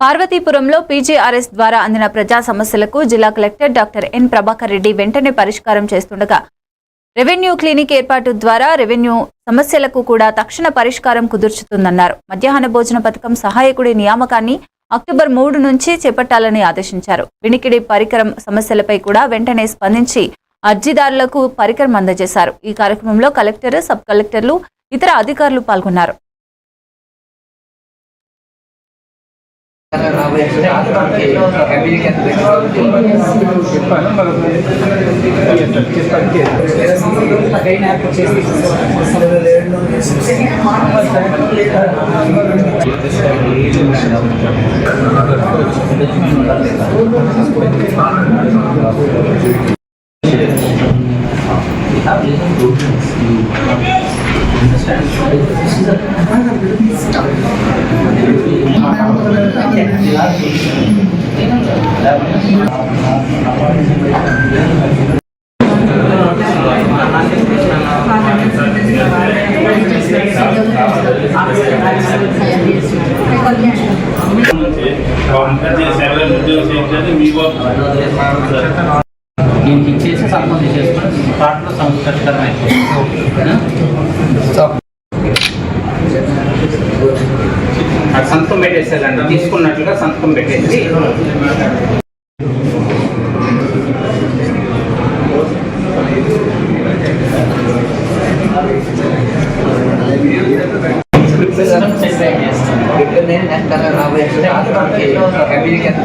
పార్వతీపురంలో PGRS ద్వారా అందిన ప్రజా సమస్యలకు జిల్లా collector doctor N Prabhakar Reddy వెంటనే పరిష్కారం చేస్తుండగా రెవెన్యూ క్లినిక్ ఏర్పాటు ద్వారా రెవెన్యూ సమస్యలకు కూడా తక్షణ పరిష్కారం కుదుర్చుతుందన్నారు. మధ్యాహ్న భోజన పథకం సహాయకుడి నియామకాన్ని అక్టోబర్ మూడు నుంచి చేపట్టాలని ఆదేశించారు. వినికిడి పరికరం సమస్యలపై కూడా వెంటనే స్పందించి అర్జీదారులకు పరికరం అందజేశారు. ఈ కార్యక్రమంలో కలెక్టర్ సబ్ కలెక్టర్లు ఇతర అధికారులు పాల్గొన్నారు. Understand? This is a దీనికి ఇచ్చేసి సంబంధం చేసుకొని స్పాట్లో సంస్కరిస్తారం సంతకం తీసుకున్నట్లుగా సంతకం పెట్టేసి రాబోయే కమ్యూనికేషన్